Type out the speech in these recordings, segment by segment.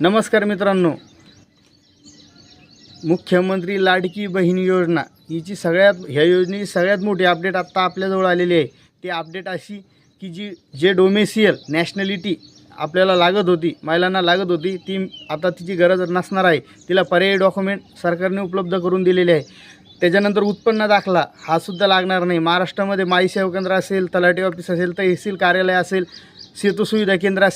नमस्कार मित्रांनो. मुख्यमंत्री लाडकी बहीण योजना हिची सगळ्यात ह्या योजनेची सगळ्यात मोठी अपडेट आत्ता आपल्याजवळ आलेली आहे. ती अपडेट अशी की जी जे डोमेसियल नॅशनॅलिटी आपल्याला लागत होती महिलांना लागत होती ती आता तिची गरज नसणार आहे. तिला पर्यायी डॉक्युमेंट सरकारने उपलब्ध करून दिलेले आहे. त्याच्यानंतर उत्पन्न दाखला हा सुद्धा लागणार नाही. महाराष्ट्रामध्ये माई सेवा केंद्र असेल तलाठी ऑफिस असेल तहसील कार्यालय असेल सेतू सुविधा केंद्र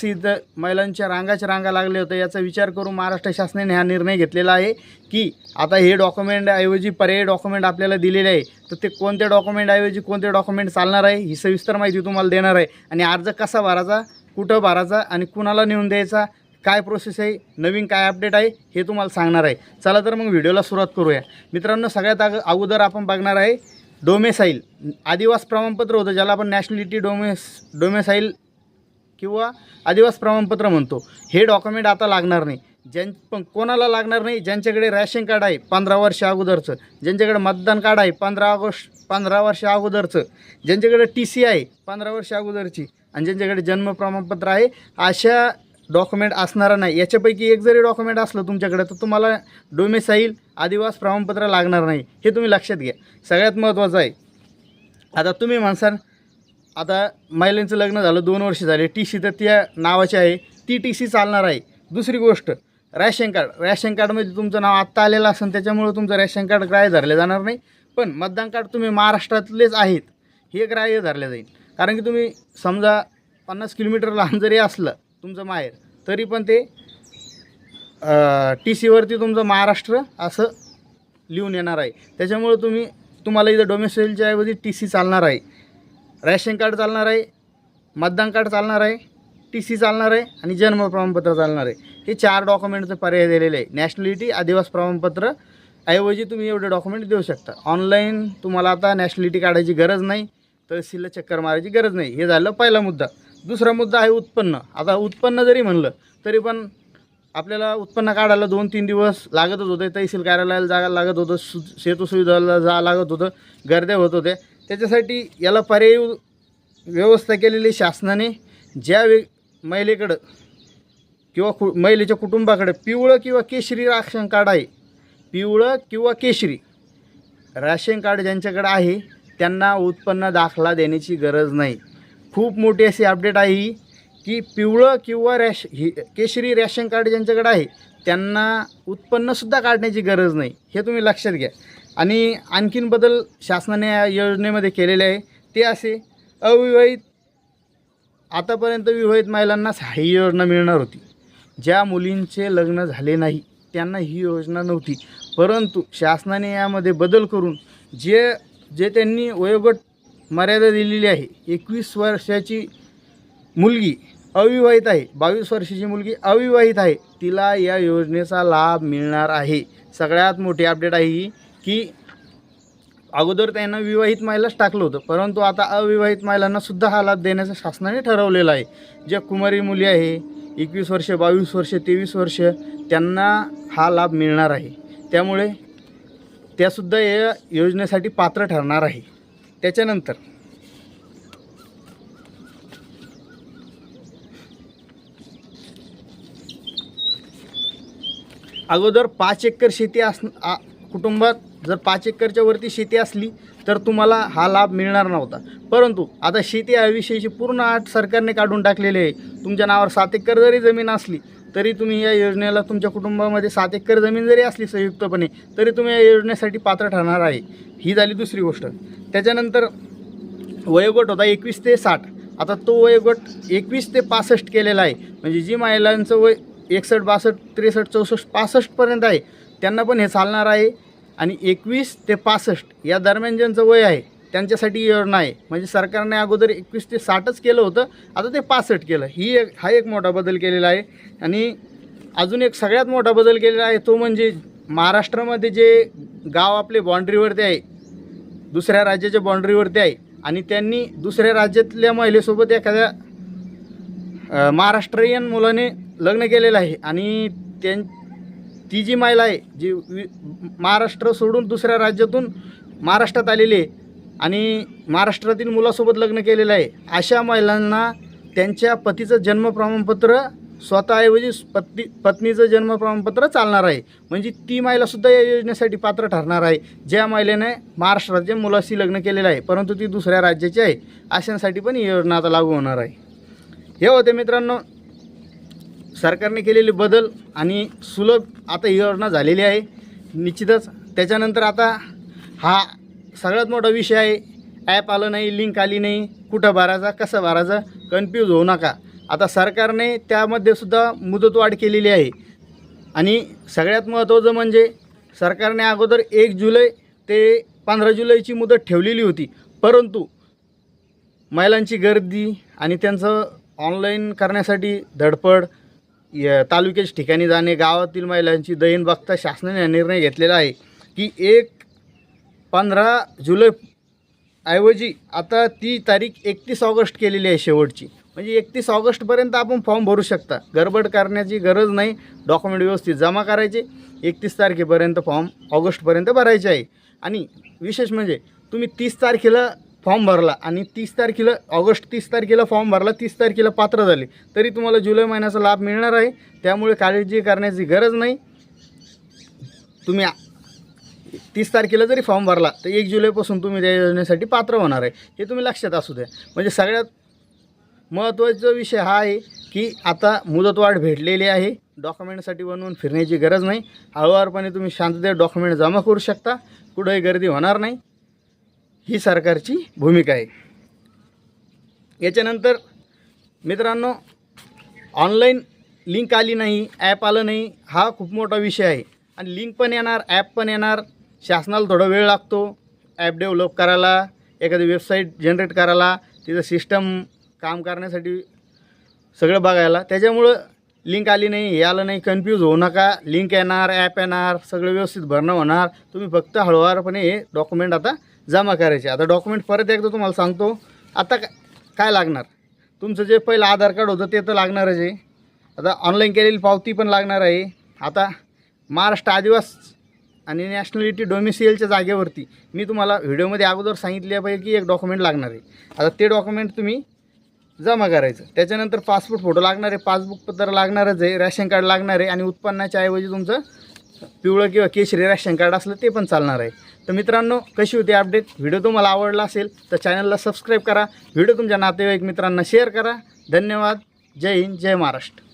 महिलांच्या रांगाच्या रांगा लागल्या होत्या. याचा विचार करून महाराष्ट्र शासनाने हा निर्णय घेतलेला आहे की आता हे डॉक्युमेंटऐवजी पर्यायी डॉक्युमेंट आपल्याला दिलेले आहे. तर ते कोणत्या डॉक्युमेंटऐवजी कोणते डॉक्युमेंट चालणार आहे ही सविस्तर माहिती तुम्हाला देणार आहे. आणि अर्ज कसा भरायचा कुठं भरायचा आणि कुणाला नेऊन द्यायचा काय प्रोसेस आहे नवीन काय अपडेट आहे हे तुम्हाला सांगणार आहे. चला तर मग व्हिडिओला सुरुवात करूया. मित्रांनो सगळ्यात अग अगोदर आपण बघणार आहे डोमेसाईल आदिवास प्रमाणपत्र होतं ज्याला आपण नॅशनलिटी डोमेस डोमेसाईल किंवा आदिवास प्रमाणपत्र म्हणतो. हे डॉक्युमेंट आता लागणार नाही. ज्यां पण कोणाला लागणार नाही? ज्यांच्याकडे रॅशन कार्ड आहे पंधरा वर्ष अगोदरचं. ज्यांच्याकडे मतदान कार्ड आहे पंधरा ऑगस्ट पंधरा वर्ष अगोदरचं. ज्यांच्याकडे टी सी आहे पंधरा वर्ष अगोदरची. आणि ज्यांच्याकडे जन्म प्रमाणपत्र आहे अशा डॉक्युमेंट असणारा नाही. याच्यापैकी एक जरी डॉक्युमेंट असलं तुमच्याकडे तर तुम्हाला डोमेसाईल आदिवास प्रमाणपत्र लागणार नाही. हे तुम्ही लक्षात घ्या. सगळ्यात महत्त्वाचं आहे. आता तुम्ही म्हणसाल आता महिलांचं लग्न झालं दोन वर्ष झाले. टी सी तर त्या नावाची आहे. ती टी सी चालणार आहे. दुसरी गोष्ट रॅशन कार्ड. रॅशन कार्डमध्ये तुमचं नाव आत्ता आलेलं असेल त्याच्यामुळं तुमचं रॅशन कार्ड ग्राह्य धरले जाणार नाही. पण मतदान कार्ड तुम्ही महाराष्ट्रातलेच आहेत हे ग्राह्य धरले जाईल. कारण की तुम्ही समजा पन्नास किलोमीटर लांब जरी असलं तुमचं माहेर तरी पण ते टी सीवरती तुमचं महाराष्ट्र असं लिहून येणार आहे. त्याच्यामुळं तुम्ही तुम्हाला इथं डोमेस्टिकच्या ऐवजी टी सी चालणार आहे. रॅशन कार्ड चालणार आहे मतदान कार्ड चालणार आहे टी सी चालणार आहे आणि जन्म प्रमाणपत्र चालणार आहे. हे चार डॉक्युमेंटचं पर्याय दिलेले आहे. नॅशनलिटी आदिवास प्रमाणपत्र ऐवजी तुम्ही एवढे डॉक्युमेंट देऊ शकता. ऑनलाईन तुम्हाला आता नॅशनलिटी काढायची गरज नाही तहसीलला चक्कर मारायची गरज नाही. हे झालं पहिला मुद्दा. दुसरा मुद्दा आहे उत्पन्न. आता उत्पन्न जरी म्हणलं तरी पण आपल्याला उत्पन्न काढायला दोन तीन दिवस लागतच होते. तहसील कार्यालयाला जागा लागत होतं सु सेतू सुविधाला जा लागत होतं. गर्द्या होत होत्या त्याच्यासाठी याला पर्यायी व्यवस्था केलेली शासनाने ज्या वे महिलेकडं किंवा कु महिलेच्या कुटुंबाकडे पिवळं किंवा केशरी राशन कार्ड आहे पिवळं किंवा केशरी राशन कार्ड ज्यांच्याकडे आहे त्यांना उत्पन्न दाखला देण्याची गरज नाही. खूप मोठी अशी अपडेट आहे ही की पिवळं किंवा रॅश ही केशरी रॅशन कार्ड ज्यांच्याकडे आहे त्यांना उत्पन्नसुद्धा काढण्याची गरज नाही. हे तुम्ही लक्षात घ्या. आणि आणखीन बदल शासनाने या योजनेमध्ये केलेले आहे. ते असे अविवाहित आतापर्यंत विवाहित महिलांनाच ही योजना मिळणार होती. ज्या मुलींचे लग्न झाले नाही त्यांना ही योजना नव्हती. परंतु शासनाने यामध्ये बदल करून जे जे त्यांनी वयोगट मर्यादा दिलेली आहे एकवीस वर्षाची मुलगी अविवाहित आहे बावीस वर्षाची मुलगी अविवाहित आहे तिला या योजनेचा लाभ मिळणार आहे. सगळ्यात मोठी अपडेट आहे ही. की अगोदर त्यांना विवाहित महिलाच टाकलं होतं. परंतु आता अविवाहित महिलांना सुद्धा हा लाभ देण्याचं शासनाने ठरवलेलं आहे. ज्या कुमारी मुली आहे एकवीस वर्ष बावीस वर्ष तेवीस वर्ष त्यांना हा लाभ मिळणार आहे. त्यामुळे त्यासुद्धा या योजनेसाठी पात्र ठरणार आहे. त्याच्यानंतर अगोदर पाच एकर शेती अस आ- कुटुंबात जर पाच एकरच्या वरती शेती असली तर तुम्हाला हा लाभ मिळणार नव्हता. परंतु आता शेती याविषयीची पूर्ण आठ सरकारने काढून टाकलेली आहे. तुमच्या नावावर सात एकर जरी जमीन असली तरी तुम्ही या योजनेला तुमच्या कुटुंबामध्ये सात एकर जमीन जरी असली संयुक्तपणे तरी तुम्ही या योजनेसाठी पात्र ठरणार आहे. ही झाली दुसरी गोष्ट. त्याच्यानंतर वयोगट होता एकवीस ते साठ. आता तो वयोगट एकवीस ते पासष्ट केलेला आहे. म्हणजे जी महिलांचं वय एकसष्ट बासष्ट त्रेसष्ट चौसष्ट पासष्टपर्यंत आहे त्यांना पण हे चालणार आहे. आणि एकवीस ते पासष्ट या दरम्यान ज्यांचं वय आहे त्यांच्यासाठी योजना आहे म्हणजे सरकारने अगोदर एकवीस ते साठच केलं होतं आता ते पासष्ट केलं. ही एक हा एक मोठा बदल केलेला आहे. आणि अजून एक सगळ्यात मोठा बदल केलेला आहे तो म्हणजे महाराष्ट्रामध्ये जे गाव आपले बाँड्रीवरती आहे दुसऱ्या राज्याच्या बाँड्रीवरती आहे आणि त्यांनी दुसऱ्या राज्यातल्या महिलेसोबत एखाद्या महाराष्ट्रीयन मुलाने लग्न केलेलं आहे. आणि त्यां ती जी महिला आहे जी वि महाराष्ट्र सोडून दुसऱ्या राज्यातून महाराष्ट्रात आलेली आहे आणि महाराष्ट्रातील मुलासोबत लग्न केलेलं आहे अशा महिलांना त्यांच्या पतीचं जन्म प्रमाणपत्र स्वतःऐवजी पत्नी पत्नीचं जन्म प्रमाणपत्र चालणार आहे. म्हणजे ती महिलासुद्धा या योजनेसाठी पात्र ठरणार आहे. ज्या महिलेने महाराष्ट्र राज्य मुलाशी लग्न केलेलं आहे परंतु ती दुसऱ्या राज्याची आहे अशांसाठी पण ही योजना आता लागू होणार आहे. हे होते मित्रांनो सरकारने केलेले बदल आणि सुलभ आता ही योजना झालेली आहे. निश्चितच त्याच्यानंतर आता हा सगळ्यात मोठा विषय आहे. ॲप आलं नाही लिंक आली नाही. कुठं भरायचा कसं भरायचा कन्फ्यूज होऊ नका. आता सरकारने त्यामध्ये सुद्धा मुदतवाढ केलेली आहे. आणि सगळ्यात महत्त्वाचं म्हणजे सरकारने अगोदर एक जुलै ते पंधरा जुलैची मुदत ठेवलेली होती. परंतु महिलांची गर्दी आणि त्यांचं ऑनलाईन करण्यासाठी धडपड तालुक्याच्या ठिकाणी जाणे गावातील महिलांची दैन बघता शासनाने निर्णय घेतलेला आहे की एक पंधरा जुलै ऐवजी आता ती तारीख एकतीस ऑगस्ट केलेली आहे शेवटची. म्हणजे एकतीस ऑगस्टपर्यंत आपण फॉर्म भरू शकता. गडबड करण्याची गरज नाही. डॉक्युमेंट व्यवस्थित जमा करायचे. एकतीस तारखेपर्यंत फॉर्म ऑगस्टपर्यंत भरायचे आहे. आणि विशेष म्हणजे तुम्ही तीस तारखेला फॉर्म भरला आणि तीस तारखेला ऑगस्ट तीस तारखेला फॉर्म भरला तीस तारखेला पात्र झाले. तरी तुम्हाला जुलै महिन्याचा लाभ मिळणार आहे. त्यामुळे काळजी करण्याची गरज नाही. तुम्ही तीस तारखेला जरी फॉर्म भरला तर एक जुलैपासून तुम्ही त्या योजनेसाठी पात्र होणार आहे. हे तुम्ही लक्षात असू द्या. म्हणजे सगळ्यात महत्त्वाचा विषय हा आहे की आता मुदतवाढ भेटलेली आहे. डॉक्युमेंटसाठी बनवून फिरण्याची गरज नाही. हळूवारपणे तुम्ही शांततेत डॉक्युमेंट जमा करू शकता. कुठंही गर्दी होणार नाही. ही सरकारची भूमिका आहे. याच्यानंतर मित्रांनो ऑनलाईन लिंक आली नाही ॲप आलं नाही हा खूप मोठा विषय आहे. आणि लिंक पण येणार ॲप पण येणार. शासनाला थोडा वेळ लागतो ॲप डेव्हलप करायला एखादी वेबसाईट जनरेट करायला तिचं सिस्टम काम करण्यासाठी सगळं बघायला. त्याच्यामुळं लिंक आली नाही हे आलं नाही कन्फ्यूज होऊ नका. लिंक येणार ॲप येणार सगळं व्यवस्थित भरणं होणार. तुम्ही फक्त हळूवारपणे हे डॉक्युमेंट आता जमा करायचे. आता डॉक्युमेंट परत एकदा तुम्हाला सांगतो. आता का काय लागणार? तुमचं जे पहिलं आधार कार्ड होतं ते तर लागणारच आहे. आता ऑनलाईन केलेली पावती पण लागणार आहे. आता महाराष्ट्र आदिवास आणि नॅशनॅलिटी डोमिसियलच्या जागेवरती मी तुम्हाला व्हिडिओमध्ये अगोदर सांगितल्यापैकी एक डॉक्युमेंट लागणार आहे. आता ते डॉक्युमेंट तुम्ही जमा करायचं. त्याच्यानंतर पासपोर्ट फोटो लागणार आहे पासबुक पत्र लागणारच आहे रॅशन कार्ड लागणार आहे आणि उत्पन्नाच्या ऐवजी तुमचं पिवळं किंवा केशरी रॅशन कार्ड असलं ते पण चालणार आहे. तर मित्रांनो कशी होती अपडेट व्हिडिओ तुम्हाला आवडला असेल तर चॅनलला सबस्क्राईब करा. व्हिडिओ तुमच्या नातेवाईक मित्रांना शेअर करा. धन्यवाद. जय हिंद जय महाराष्ट्र.